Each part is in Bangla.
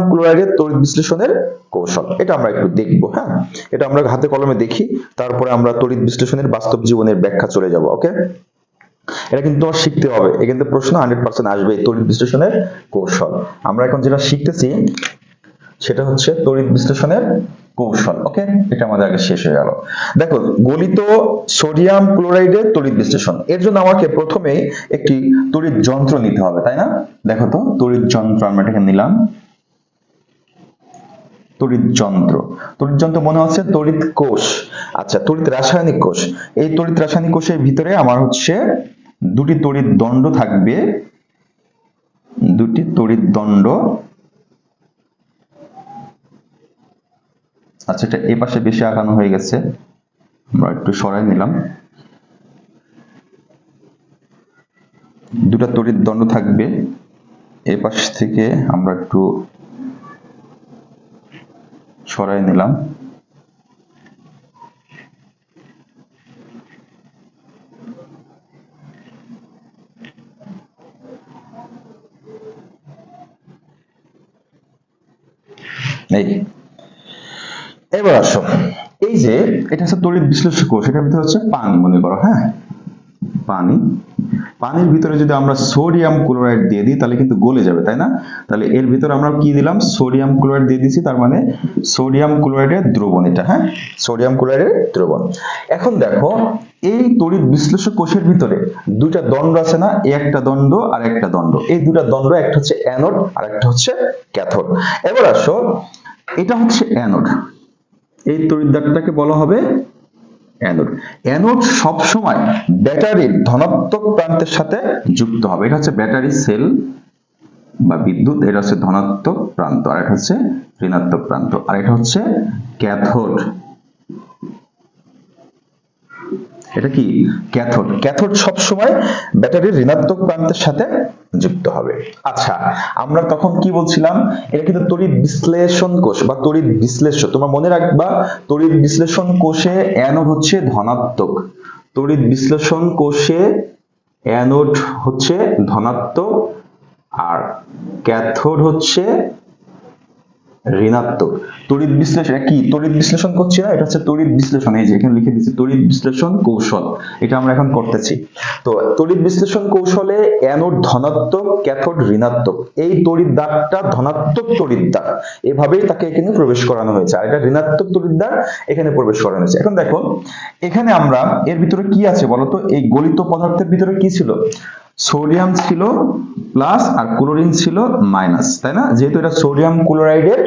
ক্লোরাইডের তড়িৎ বিশ্লেষণের কৌশল। এটা আমরা একটু দেখব হ্যাঁ? এটা আমরা হাতে কলমে দেখি, তারপরে আমরা তড়িৎ বিশ্লেষণের বাস্তব জীবনের ব্যাখ্যা চলে যাব, ওকে? এটা কিন্তু তোমার শিখতে হবে, এ কিন্তু প্রশ্ন হান্ড্রেড পার্সেন্ট আসবে তড়িৎ বিশ্লেষণের কৌশল। আমরা এখন যেটা শিখতেছি, সেটা হচ্ছে তড়িৎ বিশ্লেষণের কৌশল, ওকে? এটা আমাদের আগে শেষ হয়ে গেল। দেখো, গলিত সোডিয়াম ক্লোরাইডের তড়িৎ বিশ্লেষণ, এর জন্য আমাকে প্রথমে একটি তড়িৎ যন্ত্র নিতে হবে, তাই না? দেখো তো, তড়িৎ যন্ত্র আমরা এটাকে নিলাম। তড়িৎ যন্ত্র তড়িৎ যন্ত্র মনে হচ্ছে তড়িৎ কোষ। আচ্ছা তড়িৎ রাসায়নিক কোষ। এই তড়িৎ রাসায়নিক কোষের ভিতরে আমার হচ্ছে দুটি তড়িৎ দণ্ড থাকবে। দুটি তড়িৎ দণ্ড। আচ্ছা এটা এ পাশে বেশি আঁকানো হয়ে গেছে। আমরা একটু সরাই নিলাম। দুটা তড়িৎ দণ্ড থাকবে। এ পাশ থেকে আমরা একটু সরাই নিলাম। এই। এবার আসো। এই যে, এটা হচ্ছে তড়িৎ বিশ্লেষক এটার ভিতরে হচ্ছে পান মনে করো হ্যাঁ? পানি। পানির ভিতরে যদি আমরা সোডিয়াম ক্লোরাইড দিয়ে দিই, তাহলে কিন্তু গলে যাবে, তাই না? তাহলে এর ভিতরে আমরা কি দিলাম? সোডিয়াম ক্লোরাইড দিয়ে দিছি তার মানে সোডিয়াম ক্লোরাইডের দ্রবণ এটা হ্যাঁ? সোডিয়াম ক্লোরাইডের দ্রবণ। এখন দেখো, এই তড়িৎ বিশ্লেষক কোষের ভিতরে দুইটা দণ্ড আছে না? একটা দণ্ড আর একটা দণ্ড। এই দুটা দণ্ড, একটা হচ্ছে অ্যানোড আর একটা হচ্ছে ক্যাথোড। এবার আসো, এটা হচ্ছে অ্যানোড। এই তড়িৎদ্বারটাকে বলা হবে অ্যানোড অ্যানোড সবসময় ব্যাটারির ধনাত্মক প্রান্তের সাথে যুক্ত হবে। এটা হচ্ছে ব্যাটারি সেল বা বিদ্যুৎ, এটা হচ্ছে ধনাত্মক প্রান্ত, আর এটা হচ্ছে ঋণাত্মক প্রান্ত, আর এটা হচ্ছে ক্যাথোড এটা কি ক্যাথোড? ক্যাথোড সব সময় ব্যাটারির ঋণাত্মক প্রান্তের সাথে যুক্ত হবে। আচ্ছা আমরা তখন কি বলছিলাম? এটা কিন্তু তড়িৎ বিশ্লেষণ কোষ বা তড়িৎ বিশ্লেষ্য তোমরা মনে রাখবা, তড়িৎ বিশ্লেষণ কোষে অ্যানোড হচ্ছে ধনাত্মক। তড়িৎ বিশ্লেষণ কোষে অ্যানোড হচ্ছে ধনাত্মক আর ক্যাথোড হচ্ছে ঋণাত্মক। তড়িৎ বিশ্লেষণ কি? তড়িৎ বিশ্লেষণ করছি না, এটা হচ্ছে তড়িৎ বিশ্লেষণ, এই যে এখানে লিখে দিচ্ছি তড়িৎ বিশ্লেষণ কৌশল, এটা আমরা এখন করতেছি। তো তড়িৎ বিশ্লেষণ কৌশলে অ্যানোড ধনাত্মক, ক্যাথোড ঋণাত্মক, এই তড়িৎ দ্বারটা ধনাত্মক তড়িৎ দ্বার, এভাবেই তাকে এখানে প্রবেশ করানো হয়েছে, আর এটা ঋণাত্মক তড়িৎ দ্বার এখানে প্রবেশ করানো হয়েছে। এখন দেখো, এখানে আমরা এর ভিতরে কি আছে বলতো? এই গলিত পদার্থের ভিতরে কি ছিল? সোডিয়াম ছিল প্লাস আর ক্লোরিন ছিল মাইনাস তাই না? যেহেতু এটা সোডিয়াম ক্লোরাইডের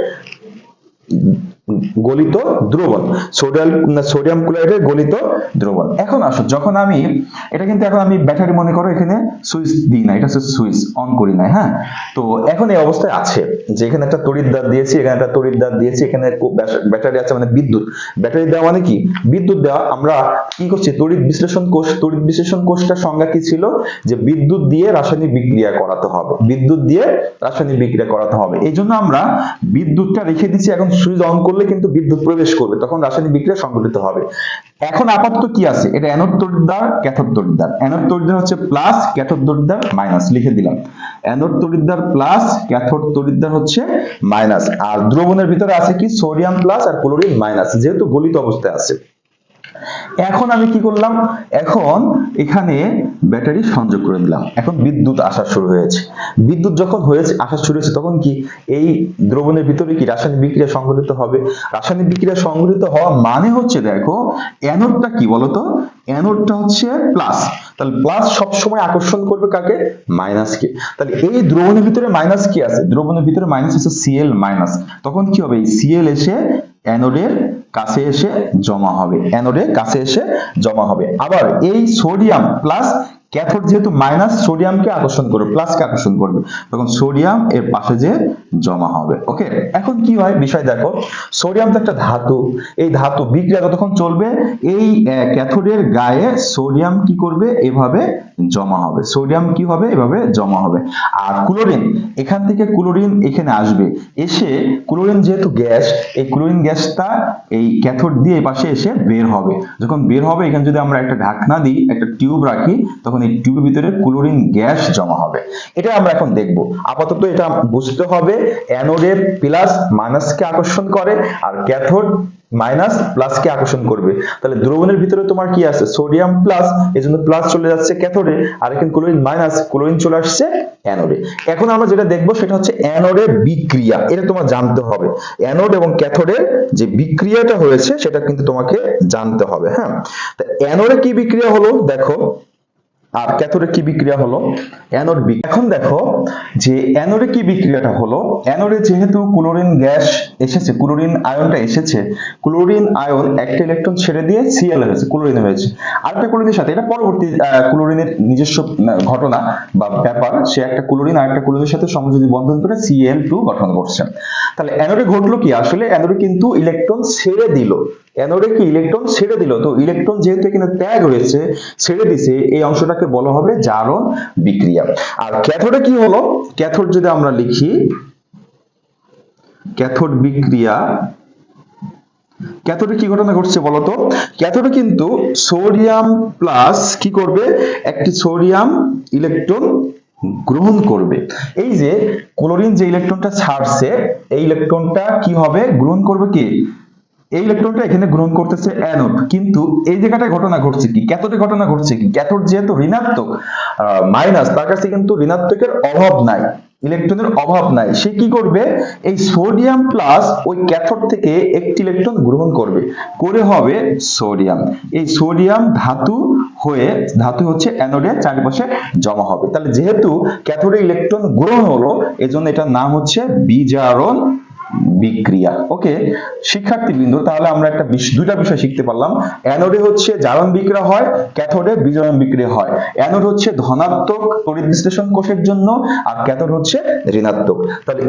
গলিত দ্রবণ সোডিয়াম সোডিয়াম ক্লোরাইডের গলিত দ্রবণ এখন আসো, যখন আমি, এটা কিন্তু এখন আমি ব্যাটারি মনে করো এখানে সুইচ দিই না, এটা হচ্ছে সুইচ, অন করি না হ্যাঁ? তো এখন এই অবস্থায় আছে যে এখানে একটা তড়িৎদ্বার দিয়েছি, এখানে একটা তড়িৎদ্বার দিয়েছি, এখানে ব্যাটারি আছে মানে বিদ্যুৎ। ব্যাটারি দেওয়া মানে কি? বিদ্যুৎ দেওয়া, আমরা কি করছি? তড়িৎ বিশ্লেষণ কোষ, তড়িৎ বিশ্লেষণ কোষটার সংজ্ঞা কি ছিল? যে বিদ্যুৎ দিয়ে রাসায়নিক বিক্রিয়া করাতে হবে। বিদ্যুৎ দিয়ে রাসায়নিক বিক্রিয়া করাতে হবে। এই জন্য আমরা বিদ্যুৎটা রেখে দিচ্ছি, এখন সুইচ অন করলে কিন্তু বিদ্যুৎ প্রবেশ করবে, তখন রাসায়নিক বিক্রিয়া সংঘটিত হবে। এখন আপাতত কি আছে? এটা অ্যানোড তড়িৎদ্বার ক্যাথোড তড়িৎদ্বার অ্যানোড তড়িৎদ্বার হচ্ছে প্লাস ক্যাথোড তড়িৎদ্বার মাইনাস লিখে দিলাম। অ্যানোড তড়িৎদ্বার প্লাস ক্যাথোড তড়িৎদ্বার হচ্ছে মাইনাস আর দ্রবণের ভিতরে আছে কি? সোডিয়াম প্লাস আর ক্লোরিন মাইনাস যেহেতু গলিত অবস্থায় আছে। এখন আমি কি করলাম? এখন এখানে ব্যাটারি সংযোগ করে দিলাম। এখন বিদ্যুৎ আসা শুরু হয়েছে। বিদ্যুৎ যখন হয়েছে আসা শুরু হয়েছে তখন কি? এই দ্রবণের ভিতরে কি রাসায়নিক বিক্রিয়া সংঘটিত হবে? রাসায়নিক বিক্রিয়া সংঘটিত হওয়া মানে হচ্ছে, দেখো অ্যানোডটা কি বলতো? অ্যানোডটা হচ্ছে প্লাস তাহলে প্লাস সব সময় আকর্ষণ করবে কাকে? মাইনাস কে। তাহলে এই দ্রবণের ভিতরে মাইনাস কি আছে? দ্রবণের ভিতরে মাইনাস আছে সিএল মাইনাস তখন কি হবে? এই সিএল এসে অ্যানোডের কাছে এসে জমা হবে। অ্যানোডের কাছে এসে জমা হবে। আবার এই সোডিয়াম প্লাস ক্যাথোড যেহেতু মাইনাস সোডিয়ামকে আকর্ষণ করবে প্লাসকে আকর্ষণ করবে, তখন সোডিয়াম এর পাশে যে জমা হবে ওকে এখন কি হয়? বিষয় দেখো সোডিয়াম তো একটা ধাতু, এই ধাতু বিক্রিয়া যতক্ষণ চলবে? এই ক্যাথোডের গায়ে সোডিয়াম কি করবে? এভাবে জমা হবে সোডিয়াম কি হবে? এভাবে জমা হবে। আর ক্লোরিন এখান থেকে ক্লোরিন এখানে আসবে, এসে ক্লোরিন যেহেতু গ্যাস এই ক্লোরিন গ্যাসটা এই ক্যাথোড দিয়ে এই পাশে এসে বের হবে। যখন বের হবে, এখানে যদি আমরা একটা ঢাকনা দিই, একটা টিউব রাখি, তখন তখন এই টিউবের ভিতরে ক্লোরিন গ্যাস জমা হবে। এটা আমরা এখন দেখব। আপাতত এটা বুঝতে হবে, অ্যানোডে প্লাস মাইনাসকে আকর্ষণ করে আর ক্যাথোড মাইনাস প্লাসকে আকর্ষণ করবে। তাহলে দ্রবণের ভিতরে তোমার কি আছে? সোডিয়াম প্লাস, এজন্য প্লাস চলে যাচ্ছে ক্যাথোডে, আর এখানে ক্লোরিন মাইনাস, ক্লোরিন চলে আসছে অ্যানোডে। এখন আমরা যেটা দেখব সেটা হচ্ছে অ্যানোডের বিক্রিয়া, এটা তোমার জানতে হবে। অ্যানোড এবং ক্যাথোডের যে বিক্রিয়াটা হয়েছে, সেটা কিন্তু তোমাকে জানতে হবে হ্যাঁ? তা অ্যানোডে কি বিক্রিয়া হলো? দেখো আর ক্যাথোডে কি বিক্রিয়া হলো? অ্যানোড বিক- এখন দেখো যে অ্যানোডে কি বিক্রিয়াটা হলো? অ্যানোডে যেহেতু ক্লোরিন গ্যাস এসেছে, ক্লোরিন আয়নটা এসেছে, ক্লোরিন আয়ন একটা ইলেকট্রন ছেড়ে দিয়ে সিএল হয়েছে ক্লোরিন হয়েছে। আরেকটা ক্লোরিনের সাথে, এটা পরবর্তী ক্লোরিনের নিজস্ব ঘটনা বা ব্যাপার, সে একটা ক্লোরিন আরেকটা ক্লোরিনের সাথে সমযোজী বন্ধন করে সিএল টু গঠন করছে। তাহলে অ্যানোডে ঘটলো কি? আসলে অ্যানোডে কিন্তু ইলেকট্রন ছেড়ে দিল। অ্যানোডে কি? ইলেকট্রন ছেড়ে দিল। তো ইলেকট্রন যেহেতু এখানে ত্যাগ হয়েছে ছেড়ে দিছে, এই অংশটাকে বলা হবে জারণ বিক্রিয়া। আর ক্যাথোডে কি হলো? ক্যাথোড যদি আমরা লিখি ক্যাথোড বিক্রিয়া ক্যাথোডে কি ঘটনা ঘটছে বলতো? ক্যাথোডে কিন্তু সোডিয়াম প্লাস কি করবে? একটি সোডিয়াম ইলেকট্রন গ্রহণ করবে। এই যে ক্লোরিন যে ইলেকট্রনটা ছাড়ছে, এই ইলেকট্রনটা কি হবে? গ্রহণ করবে কি? এই ইলেকট্রনটা এখানে গ্রহণ করতেছে অ্যানোড কিন্তু এই জায়গাটায় ঘটনা ঘটছে কি? ক্যাথোডে ঘটনা ঘটছে কি? ক্যাথোড যেহেতু ঋণাত্মক মাইনাস তার কাছে কিন্তু ঋণাত্মকের অভাব নাই। ইলেকট্রনের অভাব নাই। সে কি করবে? এই সোডিয়াম প্লাস ওই ক্যাথোড থেকে একটি ইলেকট্রন গ্রহণ করবে। করে হবে সোডিয়াম এই সোডিয়াম ধাতু হয়ে, ধাতু হচ্ছে অ্যানোডের চারিপাশে জমা হবে। তাহলে যেহেতু ক্যাথোডে ইলেকট্রন গ্রহণ হলো, এজন্য এটার নাম হচ্ছে বিজারণ বিক্রিয়া। ওকে শিক্ষার্থী বিন্দু তাহলে আমরা একটা দুইটা বিষয় শিখতে পারলাম। অ্যানোডে হচ্ছে জারণ বিক্রিয়া হয় ক্যাথোডে বিজারণ বিক্রিয়া হয়। অ্যানোড হচ্ছে ধনাত্মক তড়িৎ কোষের জন্য, আর ক্যাথোড হচ্ছে ঋণাত্মক। তাহলে